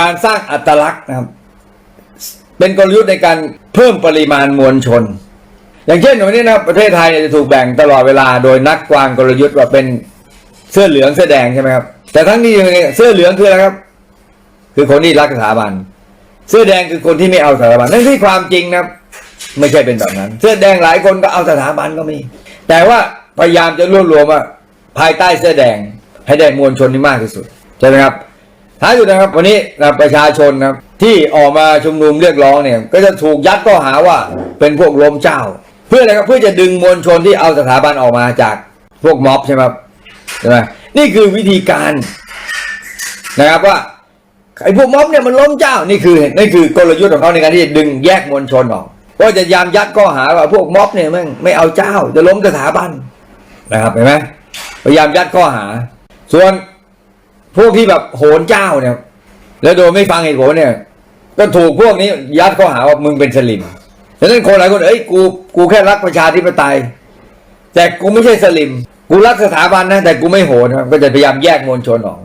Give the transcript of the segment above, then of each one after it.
การสร้างอัตลักษณ์นะครับ เป็นกลยุทธ์ในการเพิ่มปริมาณมวลชน อย่างเช่นวันนี้นะประเทศไทยเนี่ยจะถูกแบ่งตลอดเวลาโดยนักวางกลยุทธ์ว่าเป็นเสื้อเหลืองเสื้อแดงใช่ไหมครับ แต่ทั้งนี้เสื้อเหลืองคืออะไรครับ คือคนที่รักสถาบัน เสื้อแดงคือคนที่ไม่เอาสถาบันนั่นที่ความจริงนะครับ ไม่ใช่เป็นแบบนั้น เสื้อแดงหลายคนก็เอาสถาบันก็มี แต่ว่าพยายามจะรวบรวมว่าภายใต้เสื้อแดงให้ได้มวลชนที่มากที่สุดใช่ไหมครับ ท้ายสุดนะครับวันนี้นะประชาชนนะครับที่ออกมาชุมนุมเรียกร้องเนี่ยก็จะถูกยัดข้อหาว่าเป็นพวกล้มเจ้า เพื่ออะไรครับเพื่อจะดึงมวลชนที่เอาสถาบันออกมาจากพวกม็อบใช่ไหมครับใช่ไหมนี่คือวิธีการนะครับว่าไอ้พวกม็อบเนี่ยมันล้มเจ้านี่คือนี่คือกลยุทธ์ของเขาในการที่จะดึงแยกมวลชนออกว่าจะยามยัดข้อหาว่าพวกม็อบเนี่ยม่งไม่เอาเจ้า จะล้มสถาบันนะครับเห็นไหมพยายามยัดข้อหา ส่วน พวกที่แบบโหนเจ้าเนี่ย แล้วโดยไม่ฟังเหตุผลเนี่ย ก็ถูกพวกนี้ยัดข้อหาว่ามึงเป็นสลิมดังนั้นคนหลายคนเอ้ยกูกูแค่รักประชาธิปไตย แต่กูไม่ใช่สลิม กูรักสถาบันนะแต่กูไม่โหนก็จะพยายามแยกมวลชนออก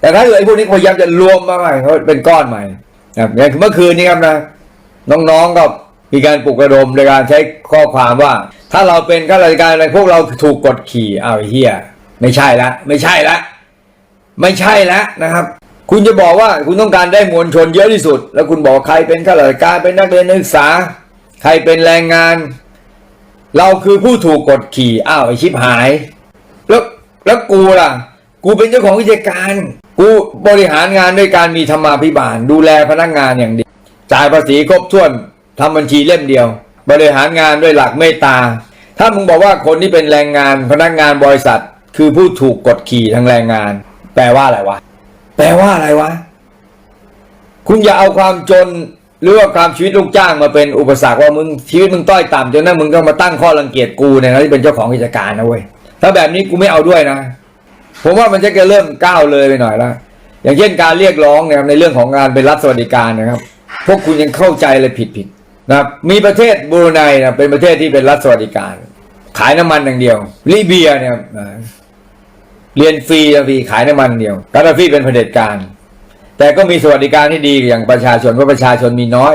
แต่ถ้าเกิดไอ้พวกนี้พยายามจะรวมมาใหม่เขาเป็นก้อนใหม่นะครับอย่างเมื่อคืนนี้ครับนะน้องๆก็มีการปลุกระดมในการใช้ข้อความว่า ถ้าเราเป็นข้าราชการอะไรพวกเราถูกกดขี่อ้าวเฮียไม่ใช่ละ ไม่ใช่ละ ไม่ใช่และนะครับ คุณจะบอกว่าคุณต้องการได้มวลชนเยอะที่สุด แล้วคุณบอกใครเป็นข้าราชการเป็นนักเรียนนักศึกษา ใครเป็นแรงงาน เราคือผู้ถูกกดขี่อ้าวไอชิบหาย แล้วแล้วกูล่ะ กูเป็นเจ้าของกิจการ กูบริหารงานด้วยการมีธรรมาภิบาล ดูแลพนักงานอย่างดี จ่ายภาษีครบถ้วนทำบัญชีเล่มเดียว บริหารงานด้วยหลักเมตตา ถ้ามึงบอกว่าคนที่เป็นแรงงานพนักงานบริษัท คือผู้ถูกกดขี่ทางแรงงาน แปลว่าอะไรวะ แปลว่าอะไรวะ คุณอย่าเอาความจนหรือว่าความชีวิตลูกจ้างมาเป็นอุปสรรคว่ามึงชีวิตมึงต้อยต่ำจนนั้นมึงต้องมาตั้งข้อรังเกียจกูเนี่ยนะที่เป็นเจ้าของกิจการนะเว้ยถ้าแบบนี้กูไม่เอาด้วยนะ ผมว่ามันจะเริ่มก้าวเลยไปหน่อยละอย่างเช่นการเรียกร้องนะครับในเรื่องของการเป็นรัฐสวัสดิการนะครับ พวกคุณยังเข้าใจเลยผิดผิดๆนะมีประเทศบรูไนนะเป็นประเทศที่เป็นรัฐสวัสดิการ ขายน้ำมันอย่างเดียวลิเบียเนี่ย เรียนฟรีฟรีขายน้ำมันเดียวกาดาฟีเป็นเผด็จการ แต่ก็มีสวัสดิการที่ดีอย่างประชาชนเพราะประชาชนมีน้อย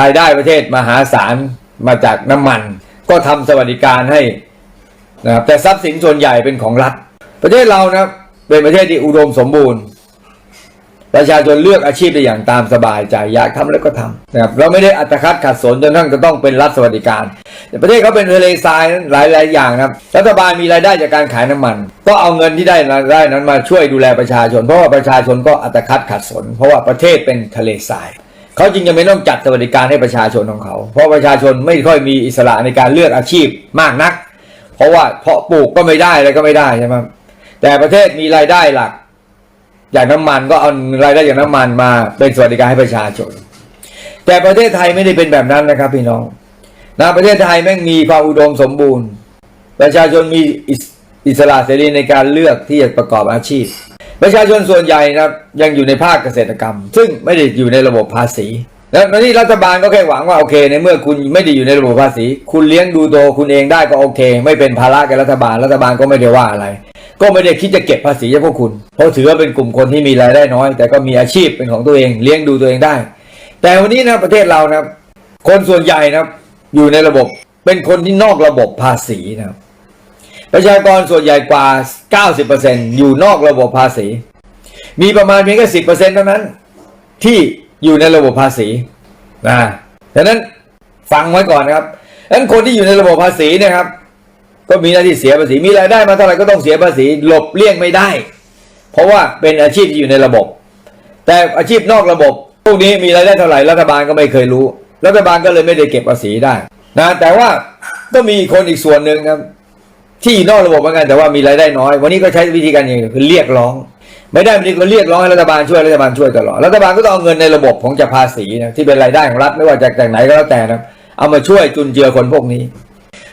รายได้ประเทศมหาศาลมาจากน้ำมัน ก็ทำสวัสดิการให้นะครับแต่ทรัพย์สินส่วนใหญ่เป็นของรัฐ ประเทศเรานะเป็นประเทศที่อุดมสมบูรณ์ ประชาชนเลือกอาชีพได้อย่างตามสบายใจอยากทำแล้วก็ทำนะครับเราไม่ได้อัตคัดขัดสนจนทั้งจะต้องเป็นรัฐสวัสดิการ แต่ประเทศเขาเป็นทะเลทรายหลายหลายอย่างนะครับรัฐบาลมีรายได้จากการขายน้ำมัน ก็เอาเงินที่ได้ได้นั้นมาช่วยดูแลประชาชน เพราะว่าประชาชนก็อัตคัดขัดสน เพราะว่าประเทศเป็นทะเลทรายเขาจึงจะไม่ต้องจัดสวัสดิการให้ประชาชนของเขา เพราะประชาชนไม่ค่อยมีอิสระในการเลือกอาชีพมากนัก เพราะว่าเพาะปลูกก็ไม่ได้อะไรก็ไม่ได้ใช่ไหมแต่ประเทศมีรายได้หลัก อย่างน้ำมันก็เอารายได้จากน้ำมันมาเป็นสวัสดิการให้ประชาชน แต่ประเทศไทยไม่ได้เป็นแบบนั้นนะครับพี่น้องนะประเทศไทยแม่งมีความอุดมสมบูรณ์ ประชาชนมีอิสอิสระเสรีในการเลือกที่จะประกอบอาชีพ ประชาชนส่วนใหญ่นะครับยังอยู่ในภาคเกษตรกรรม ซึ่งไม่ได้อยู่ในระบบภาษีแล้วนี่รัฐบาลก็แค่หวังว่าโอเค ในเมื่อคุณไม่ได้อยู่ในระบบภาษี คุณเลี้ยงดูตัวคุณเองได้ก็โอเค ไม่เป็นภาระแก่รัฐบาลรัฐบาลก็ไม่ได้ว่าอะไร ก็ไม่ได้คิดจะเก็บภาษีจากพวกคุณ เพราะถือว่าเป็นกลุ่มคนที่มีรายได้น้อย แต่ก็มีอาชีพเป็นของตัวเองเลี้ยงดูตัวเองได้ แต่วันนี้นะประเทศเรานะครับคนส่วนใหญ่นะอยู่ในระบบเป็นคนที่นอกระบบภาษีนะครับประชากรส่วนใหญ่กว่า 90%อยู่นอกระบบภาษี มีประมาณเพียงแค่สิบเปอร์เซ็นต์เท่านั้น ที่อยู่ในระบบภาษีนะดังนั้นฟังไว้ก่อนนะครับดังนั้นคนที่อยู่ในระบบภาษีนะครับ ก็มีหน้าที่เสียภาษีมีรายได้มาเท่าไหร่ก็ต้องเสียภาษีหลบเลี่ยงไม่ได้ เพราะว่าเป็นอาชีพที่อยู่ในระบบ แต่อาชีพนอกระบบ พวกนี้มีรายได้เท่าไหร่รัฐบาลก็ไม่เคยรู้ รัฐบาลก็เลยไม่ได้เก็บภาษีได้นะแต่ว่าก็มีคนอีกส่วนหนึ่งครับที่นอกระบบเหมือนกันแต่ว่ามีรายได้น้อย วันนี้ก็ใช้วิธีการอย่างคือเรียกร้อง ไม่ได้วันนี้ก็เรียกร้องให้รัฐบาลช่วยรัฐบาลช่วยตลอดรัฐบาลก็ต้องเอาเงินในระบบของจากภาษีนะที่เป็นรายได้ของรัฐไม่ว่าจากจากไหนก็แล้วแต่นะเอามาช่วยจุนเจือคนพวกนี้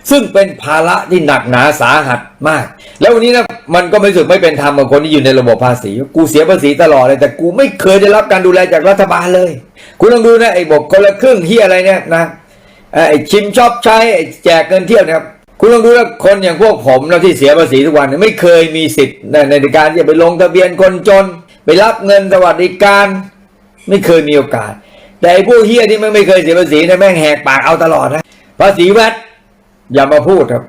ซึ่งเป็นภาระที่หนักหนาสาหัสมาก แล้ววันนี้นะมันก็ไม่สึกไม่เป็นธรรมกับคนที่อยู่ในระบบภาษี กูเสียภาษีตลอดเลย แต่กูไม่เคยได้รับการดูแลจากรัฐบาลเลย คุณลองดูนะไอ้บอกคนละครึ่งที่อะไรเนี่ยนะไอ้ชิมชอบใช้ไอ้แจกเงินเที่ยวนะครับคุณลองดูนะคนอย่างพวกผมนะที่เสียภาษีทุกวันไม่เคยมีสิทธิ์ในในการที่จะไปลงทะเบียนคนจน ไปรับเงินสวัสดิการ ไม่เคยมีโอกาส แต่ไอ้พวกเฮียที่มันไม่เคยเสียภาษีเนี่ยแม่งแหกปากเอาตลอดนะภาษีแวด อย่ามาพูดครับ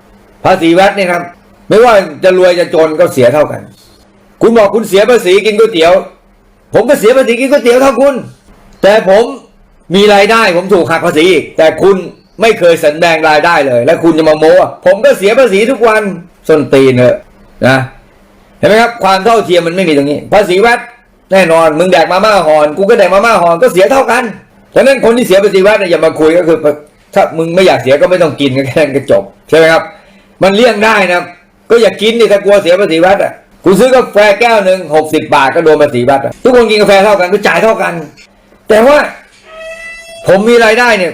ภาษีแวดเนี่ยครับ ไม่ว่าจะรวยจะจนก็เสียเท่ากัน คุณบอกคุณเสียภาษีกินก๋วยเตี๋ยว ผมก็เสียภาษีกินก๋วยเตี๋ยวเท่าคุณ แต่ผมมีรายได้ผมถูกหักภาษีอีก แต่คุณไม่เคยสันแดงรายได้เลย แล้วคุณจะมาโม้ผมก็เสียภาษีทุกวันส้นตีนเนอะนะเห็นไหมครับความเท่าเทียมมันไม่มีตรงนี้ ภาษีแวดแน่นอนมึงแดกมาม่าหอน กูก็แดกมาม่าหอนก็เสียเท่ากันฉะนั้นคนที่เสียภาษีแวดเนี่ยอย่ามาคุยก็คือ ถ้ามึงไม่อยากเสียก็ไม่ต้องกินก็แค่นั้นก็จบใช่ไหมครับ มันเลี่ยงได้นะก็อย่ากินดิถ้ากลัวเสียภาษีแวดอะกูซื้อกาแฟแก้วหนึ่งหกสิบบาทก็โดนภาษีแวดอะทุกคนกินกาแฟเท่ากันก็จ่ายเท่ากัน แต่ว่า ผมมีรายได้เนี่ย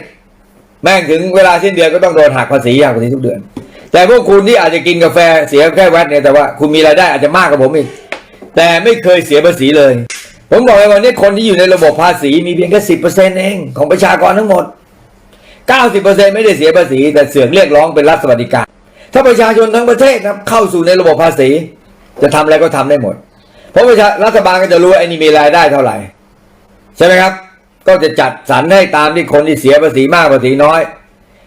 แม่งถึงเวลาสิ้นเดือนก็ต้องโดนหักภาษีหักภาษีทุกเดือน แต่พวกคุณที่อาจจะกินกาแฟเสียแค่แวดเนี่ยแต่ว่าคุณมีรายได้อาจจะมากกว่าผมอีกแต่ไม่เคยเสียภาษีเลย ผมบอกเลยวันนี้คนที่อยู่ในระบบภาษีมีเพียงแค่สิบเปอร์เซ็นต์เองของประชากรทั้งหมด เก้าสิบเปอร์เซ็นต์ไม่ได้เสียภาษี แต่เสือกเรียกร้องเป็นรัฐสวัสดิการ ถ้าประชาชนทั้งประเทศครับเข้าสู่ในระบบภาษี จะทำอะไรก็ทำได้หมด เพราะประชารัฐบาลก็จะรู้ไอ้นี่มีรายได้เท่าไหร่ ใช่ไหมครับ ก็จะจัดสรรให้ตามที่คนที่เสียภาษีมากภาษีน้อย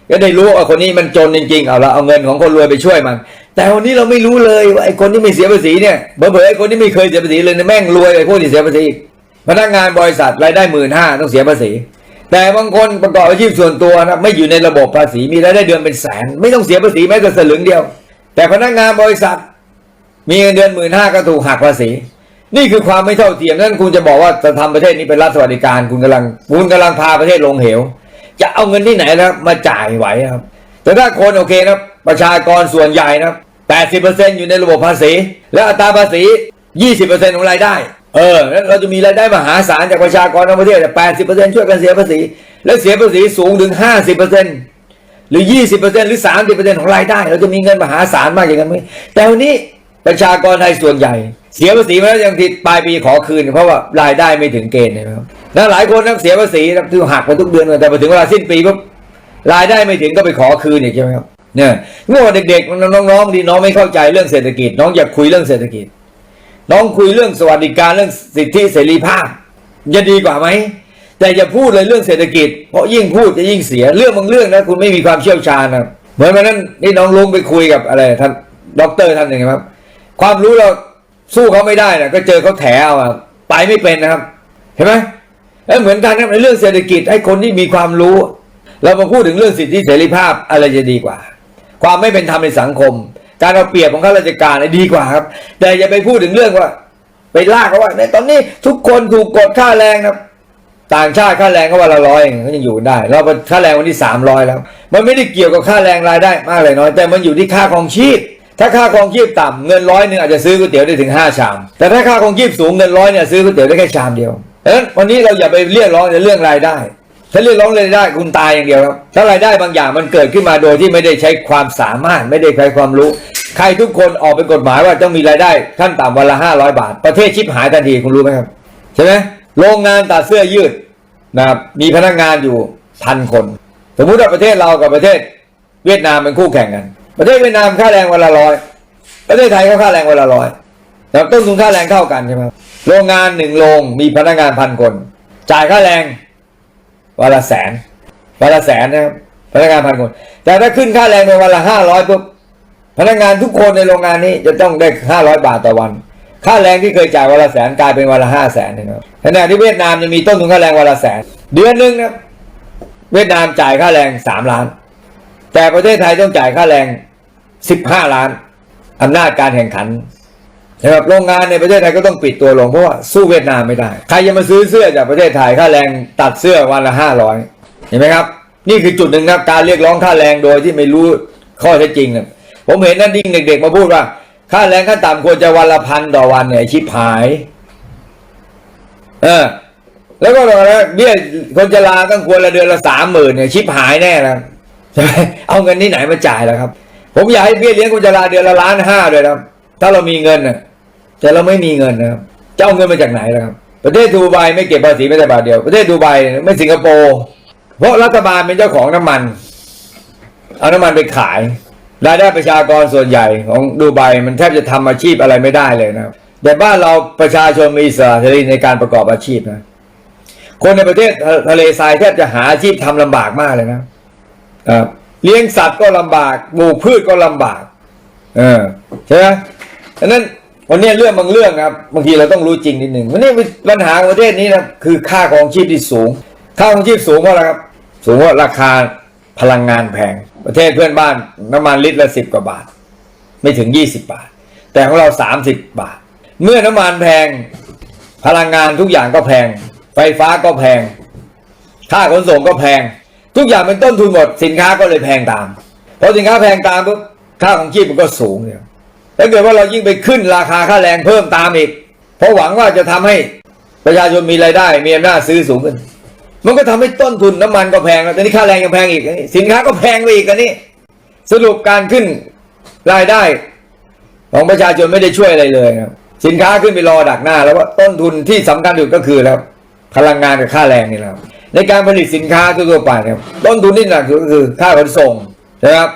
ก็ได้รู้ว่าคนนี้มันจนจริงๆเอาละเอาเงินของคนรวยไปช่วยมัน แต่วันนี้เราไม่รู้เลยว่าไอ้คนที่ไม่เสียภาษีเนี่ยเผลอๆไอ้คนที่ไม่เคยเสียภาษีเลยเนี่ยแม่งรวยไอ้พวกที่เสียภาษีอีกพนักงานบริษัทรายได้หมื่นห้าต้องเสียภาษี แต่บางคนประกอบอาชีพส่วนตัวนะไม่อยู่ในระบบภาษีมีรายได้เดือนเป็นแสน ไม่ต้องเสียภาษีแม้แต่สลึงเดียว แต่พนักงานบริษัท มีเงินเดือนหมื่นห้าก็ถูกหักภาษี นี่คือความไม่เท่าเทียมนั่นคุณจะบอกว่าจะทำประเทศนี้เป็นรัฐสวัสดิการคุณกำลังคุณกำลังพาประเทศลงเหว จะเอาเงินที่ไหนนะมาจ่ายไหวครับ แต่ถ้าคนโอเคนะประชากรส่วนใหญ่นะ80%อยู่ในระบบภาษี และอัตราภาษี 20%ของรายได้ เออแล้วเราจะมีรายได้มหาศาลจากประชากรทั้งประเทศแต่80%ช่วยกันเสียภาษี และเสียภาษีสูงถึง50%หรือ20%หรือ30%ของรายได้ เราจะมีเงินมหาศาลมากอย่างนั้นไหมแต่วันนี้ประชากรไทยส่วนใหญ่ เสียภาษีมาแล้วยังติดปลายปีขอคืน เพราะว่ารายได้ไม่ถึงเกณฑ์นะครับแล้วหลายคนนะเสียภาษีนะที่หักไปทุกเดือนแต่พอถึงเวลาสิ้นปีปุ๊บรายได้ไม่ถึงก็ไปขอคืนอีกใช่ไหมครับเนี่ยเมื่อเด็กๆน้องๆที่น้องไม่เข้าใจเรื่องเศรษฐกิจ น้องอยากคุยเรื่องเศรษฐกิจ น้องคุยเรื่องสวัสดิการเรื่องสิทธิเสรีภาพจะดีกว่าไหมแต่อย่าพูดเลยเรื่องเศรษฐกิจ เพราะยิ่งพูดจะยิ่งเสียเรื่องบางเรื่องนะคุณไม่มีความเชี่ยวชาญนะเหมือนวันนั้นนี่น้องลุงไปคุยกับอะไรท่านด็อกเตอร์ท่านหนึ่งครับ ความรู้เราสู้เขาไม่ได้นะก็เจอเขาแถเอาอะไปไม่เป็นนะครับ เห็นไหมแล้วเหมือนกันนะในเรื่องเศรษฐกิจให้คนที่มีความรู้ เรามาพูดถึงเรื่องสิทธิเสรีภาพอะไรจะดีกว่า ความไม่เป็นธรรมในสังคม การเอาเปรียบของข้าราชการเนี่ยดีกว่าครับ แต่อย่าไปพูดถึงเรื่องว่า ไปลากเขาว่าในตอนนี้ทุกคนถูกกดค่าแรงครับต่างชาติค่าแรงก็วันละร้อยเองเขายังอยู่ได้เราค่าแรงวันที่สามร้อยแล้ว มันไม่ได้เกี่ยวกับค่าแรงรายได้มากเลยน้อยแต่มันอยู่ที่ค่าครองชีพ ถ้าค่าครองชีพต่ำเงินร้อยหนึ่งอาจจะซื้อก๋วยเตี๋ยวได้ถึงห้าชาม แต่ถ้าค่าครองชีพสูงเงินร้อยเนี่ยซื้อก๋วยเตี๋ยวได้แค่ชามเดียวเพราะฉะนั้นวันนี้เราอย่าไปเรียกร้องในเรื่องรายได้ ถ้าเรียกร้องรายได้คุณตายอย่างเดียวครับถ้ารายได้บางอย่างมันเกิดขึ้นมาโดยที่ไม่ได้ใช้ความสามารถไม่ได้ใช้ความรู้ ใครทุกคนออกเป็นกฎหมายว่าต้องมีรายได้ขั้นต่ำวันละห้าร้อยบาท ประเทศชิบหายทันทีคุณรู้ไหมครับใช่ไหมโรงงานตัดเสื้อยืดนะครับมีพนักงานอยู่พันคน สมมุติว่าประเทศเรากับประเทศเวียดนามเป็นคู่แข่งกัน ประเทศเวียดนามค่าแรงวันละร้อยประเทศไทยก็ค่าแรงวันละร้อยแต่ต้นทุนค่าแรงเท่ากันใช่ไหมโรงงานหนึ่งโรงมีพนักงานพันคน จ่ายค่าแรง วันละแสนวันละแสนนะครับพนักงานพันคน แต่ถ้าขึ้นค่าแรงเป็นวันละห้าร้อยปุ๊บพนักงานทุกคนในโรงงานนี้จะต้องได้ห้าร้อยบาทต่อวัน ค่าแรงที่เคยจ่ายวันละแสนกลายเป็นวันละห้าแสนนะครับขณะที่เวียดนามจะมีต้นทุนค่าแรงวันละแสน เดือนหนึ่งนะเวียดนามจ่ายค่าแรงสามล้าน แต่ประเทศไทยต้องจ่ายค่าแรงสิบห้าล้านอำนาจการแข่งขัน นะครับโรงงานในประเทศไทยก็ต้องปิดตัวลงเพราะว่าสู้เวียดนามไม่ได้ ใครจะมาซื้อเสื้อจากประเทศไทยค่าแรงตัดเสื้อวันละห้าร้อยเห็นไหมครับ นี่คือจุดหนึ่งนะการเรียกร้องค่าแรงโดยที่ไม่รู้ข้อเท็จจริงนะผมเห็นนั่นยิ่งเด็ก ๆ มาพูดว่า ค่าแรงขั้นต่ำควรจะวันละพันต่อวันเนี่ยชิบหายเออแล้วก็บอกนะเบี้ยคนจะลาต้องควรละเดือนละสามหมื่นเนี่ยชิบหายแน่นะใช่ไหมเอาเงินที่ไหนมาจ่ายแล้วครับ ผมอยากให้เบี้ยเลี้ยงคนจะลาเดือนละล้านห้าเลยนะ ถ้าเรามีเงินนะแต่เราไม่มีเงินนะครับจะเอาเงินมาจากไหนล่ะครับ ประเทศดูไบไม่เก็บภาษีแม้แต่บาทเดียว ประเทศดูไบไม่สิงคโปร์เพราะรัฐบาลเป็นเจ้าของน้ำมัน เอาน้ำมันไปขายรายได้ประชากรส่วนใหญ่ของดูไบมันแทบจะทำอาชีพอะไรไม่ได้เลยนะครับแต่บ้านเราประชาชนมีอิสระเสรีในการประกอบอาชีพนะคนในประเทศทะเลทรายแทบจะหาอาชีพทำลำบากมากเลยนะครับเลี้ยงสัตว์ก็ลำบากปลูกพืชก็ลำบาก เออใช่ไหม ดังนั้นวันนี้เรื่องบางเรื่องครับบางทีเราต้องรู้จริงนิดหนึ่งวันนี้ปัญหาของประเทศนี้นะคือค่าของชีพที่สูง ค่าของชีพสูงเพราะอะไรครับ สูงเพราะราคาพลังงานแพง ประเทศเพื่อนบ้านน้ำมันลิตรละสิบกว่าบาท ไม่ถึงยี่สิบบาท แต่ของเราสามสิบบาท เมื่อน้ำมันแพง พลังงานทุกอย่างก็แพง ไฟฟ้าก็แพง ค่าขนส่งก็แพง ทุกอย่างเป็นต้นทุนหมด สินค้าก็เลยแพงตามพอสินค้าแพงตามปุ๊บค่าของชีพมันก็สูงเนี่ย ถ้าเกิดว่าเรายิ่งไปขึ้นราคาค่าแรงเพิ่มตามอีก เพราะหวังว่าจะทำให้ประชาชนมีรายได้มีอำนาจซื้อสูงขึ้น มันก็ทำให้ต้นทุนน้ำมันก็แพงแล้วตอนนี้ค่าแรงยังแพงอีก สินค้าก็แพงไปอีกอันนี้ สรุปการขึ้นรายได้ ของประชาชนไม่ได้ช่วยอะไรเลยครับสินค้าขึ้นไปรอดักหน้า แล้วว่าต้นทุนที่สำคัญอยู่ก็คือแล้วพลังงานกับค่าแรงนี่และครับในการผลิตสินค้าทั่วไปเนี่ยต้นทุนที่หนักก็คือค่าขนส่งนะครับ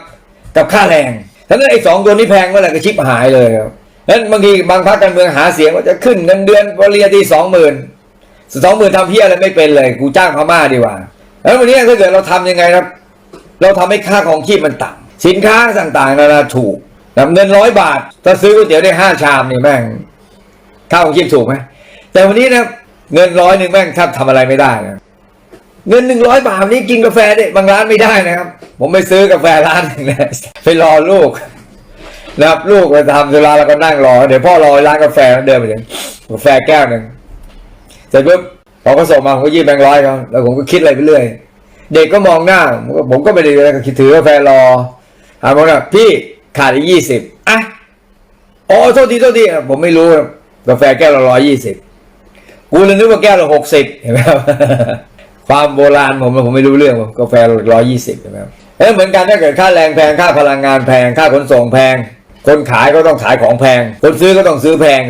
กับค่าแรง ทั้งนั้นไอ้สองตัวนี้แพงเมื่อไหร่ก็ชิบหายเลยครับนั้นบางทีบางพรรคการเมืองหาเสียงว่าจะขึ้นเงินเดือนปริญญาตรีสองหมื่นสองหมื่นทำเพี้ยอะไรไม่เป็นเลยกูจ้างพม่าดีกว่าแล้ววันนี้ถ้าเกิดเราทำยังไงครับ เราทำให้ค่าของชีพมันต่ำสินค้าต่างๆนานาถูกนะเงินร้อยบาทถ้าซื้อก๋วยเตี๋ยวได้ห้าชามนี่แม่งค่าของชีพถูกไหมแต่วันนี้นะเงินร้อยหนึ่งแม่งแทบทำอะไรไม่ได้นะ เงินหนึ่งร้อยบาทนี้กินกาแฟได้บางร้านไม่ได้นะครับ ผมไปซื้อกาแฟร้านหนึ่งนะไปรอลูกนะครับลูกไปทำเวลาเราก็นั่งรอ เดี๋ยวพ่อรอร้านกาแฟเดินไปถึงกาแฟแก้วหนึ่งเสร็จปุ๊บพอเขาส่งมาผมก็ยื่นแบงค์ร้อยเขาแล้วผมก็คิดอะไรไปเรื่อยเด็กก็มองหน้า ผมก็ไม่ได้อะไรก็คิดถือกาแฟรอถามผมว่าพี่ขาดอีกยี่สิบอะอ๋อโทษทีโทษทีผมไม่รู้กาแฟแก้วละร้อยยี่สิบกูเลยนึกว่าแก้วละหกสิบเห็นไหมครับ ความโบราณผมผมไม่รู้เรื่องกาแฟร้อยยี่สิบใช่ไหมครับเออเหมือนกันถ้าเกิดค่าแรงแพงค่าพลังงานแพงค่าขนส่งแพง คนขายก็ต้องขายของแพง คนซื้อก็ต้องซื้อแพง